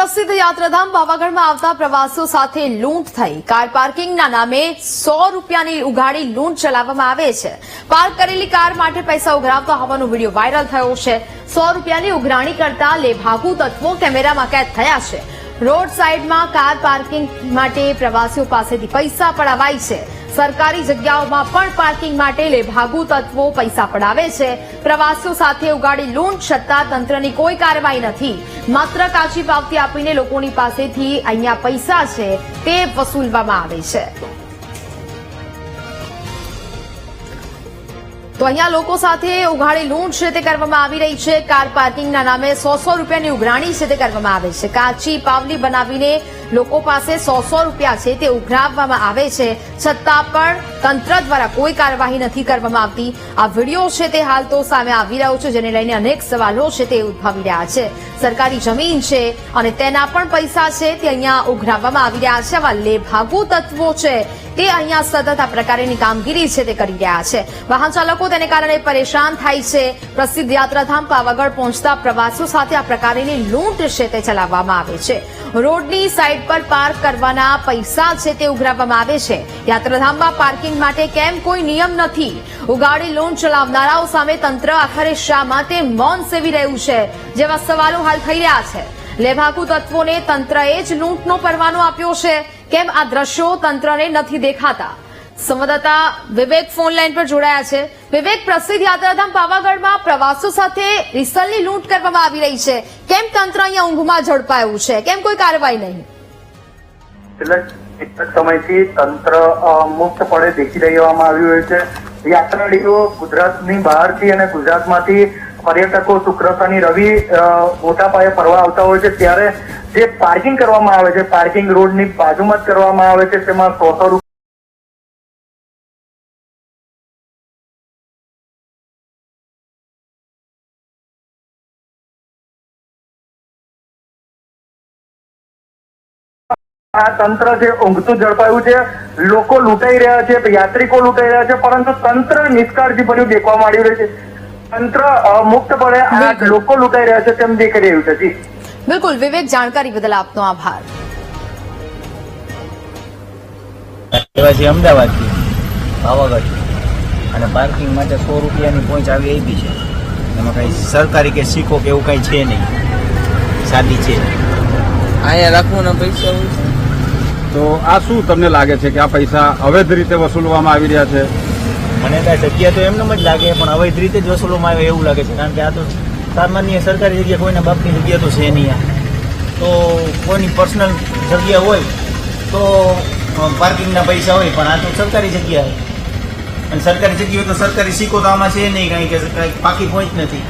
પ્રસિદ્ધ યાત્રાધામ પાવાગઢમાં આવતા પ્રવાસીઓ સાથે લૂંટ થઈ. કાર પાર્કિંગના નામે સો રૂપિયાની ઉઘાડી લૂંટ ચલાવવામાં આવે છે. પાર્ક કરેલી કાર માટે પૈસા ઉઘરાવતા હોવાનો વીડિયો વાયરલ થયો છે. સો રૂપિયાની ઉઘરાણી કરતા લેભાગુ તત્વો કેમેરામાં કેદ થયા છે. રોડ સાઈડમાં કાર પાર્કિંગ માટે પ્રવાસીઓ પાસેથી પૈસા પડાવાય છે. સરકારી જગ્યાઓમાં પણ પાર્કિંગ માટે લેભાગુ તત્વો પૈસા પડાવે છે. પ્રવાસીઓ સાથે ઉગાડી લૂંટ છતાં તંત્રની કોઈ કાર્યવાહી નથી. માત્ર કાચી પાવતી આપીને લોકોની પાસેથી અહીંયા પૈસા છે તે વસૂલવામાં આવે છે. તો અહીંયા લોકો સાથે ઉઘાડી લૂંટ છે તે કરવામાં આવી રહી છે. કાર પાર્કિંગના નામે સો સો રૂપિયાની ઉઘરાણી છે તે કરવામાં આવે છે. કાચી પાવલી બનાવીને લોકો પાસે સો સો રૂપિયા છે તે ઉઘરાવવામાં આવે છે. છતાં પણ તંત્ર દ્વારા કોઈ કાર્યવાહી નથી કરવામાં આવતી. આ વીડિયો છે તે હાલ તો સામે આવી રહ્યો છે, જેને લઈને અનેક સવાલો છે તે ઉદભવી રહ્યા છે. સરકારી જમીન છે અને તેના પણ પૈસા છે તે અહીંયા ઉઘરાવવામાં આવી રહ્યા છે. આવા લેભાગુ તત્વો છે તે અહીંયા સતત આ પ્રકારની કામગીરી છે તે કરી રહ્યા છે. વાહન ચાલકો તેને કારણે પરેશાન થાય છે. પ્રસિદ્ધ યાત્રાધામ પાવાગઢ પહોંચતા પ્રવાસીઓ સાથે આ પ્રકારની લૂંટ છે તે ચલાવવામાં આવે છે. રોડની સાઈડ પર પાર્ક કરવાના પૈસા છે તે ઉઘરાવવામાં આવે છે. યાત્રાધામમાં પાર્કિંગ માટે કેમ કોઈ નિયમ નથી? ઉગાડી લૂંટ ચલાવનારાઓ સામે તંત્ર આખરે શા માટે મૌન સેવી રહ્યું છે? જેવા સવાલો હાલ થઈ રહ્યા છે. લેભાગુ તત્વોને તંત્રએ જ લૂંટનો પરવાનો આપ્યો છે. કેમ આ દ્રશ્યો તંત્રને નથી દેખાતા? સંવાદદાતા વિવેક ફોન લાઈન પર જોડાયા છે. વિવેક, પ્રસિદ્ધ યાત્રાધામ પાવાગઢમાં પ્રવાસીઓ સાથે રિસલની લૂંટ કરવામાં આવી રહી છે. કેમ તંત્ર અહીંયા ઊંઘમાં ઝડપાયું છે? કેમ કોઈ કાર્યવાહી નહીં? સમયથી તંત્ર મુક્તપણે દેખી દેવામાં આવ્યું છે. યાત્રાળીઓ ગુજરાતની બહારથી અને ગુજરાતમાંથી પર્યટકો શુક્ર શનિ રવિ મોટા પાયે ફરવા આવતા હોય છે. ત્યારે જે પાર્કિંગ કરવામાં આવે છે પાર્કિંગ રોડની બાજુમાં જ કરવામાં આવે છે, તેમાં સો સો આ તંત્ર છે ઊંઘતું ઝડપાયું છે લોકો લૂંટાઈ રહ્યા છે યાત્રિકો લૂંટાઈ રહ્યા છે પરંતુ તંત્ર નિષ્કાળજી ભર્યું દેખવા માંડી રહ્યું છે. તંત્ર મુક્તપણે આ લોકો લૂંટાઈ રહ્યા છે તેમ દેખાઈ રહ્યું છે. જી. બિલકુલ વિવેક જાણકારી બદલ આપનો આભાર. છે અમદાવાદથી પાવાગઢ અને પાર્કિંગ માટે સો રૂપિયાની પહોંચ આવી આપી છે. એમાં કઈ સરકારી કે સિક્કો કે એવું કઈ છે નહીં. સાદી છે. અહીંયા રાખવાના પૈસા હોય છે. તો આ શું તમને લાગે છે કે આ પૈસા અવૈધ રીતે વસૂલવામાં આવી રહ્યા છે? મને કાંઈ જગ્યા તો એમને જ લાગે, પણ અવૈધ રીતે જ વસૂલવામાં આવે એવું લાગે છે, કારણ કે આ તો સામાન્ય સરકારી જગ્યા કોઈના બાપની જગ્યા તો છે નહીં તો કોઈની પર્સનલ જગ્યા હોય તો પાર્કિંગના પૈસા હોય, પણ આ તો સરકારી જગ્યા હોય. અને સરકારી જગ્યા તો સરકારી સિક્કો તો આમાં છે નહીં કાંઈ કે કાંઈ પાકી પહોંચ નથી.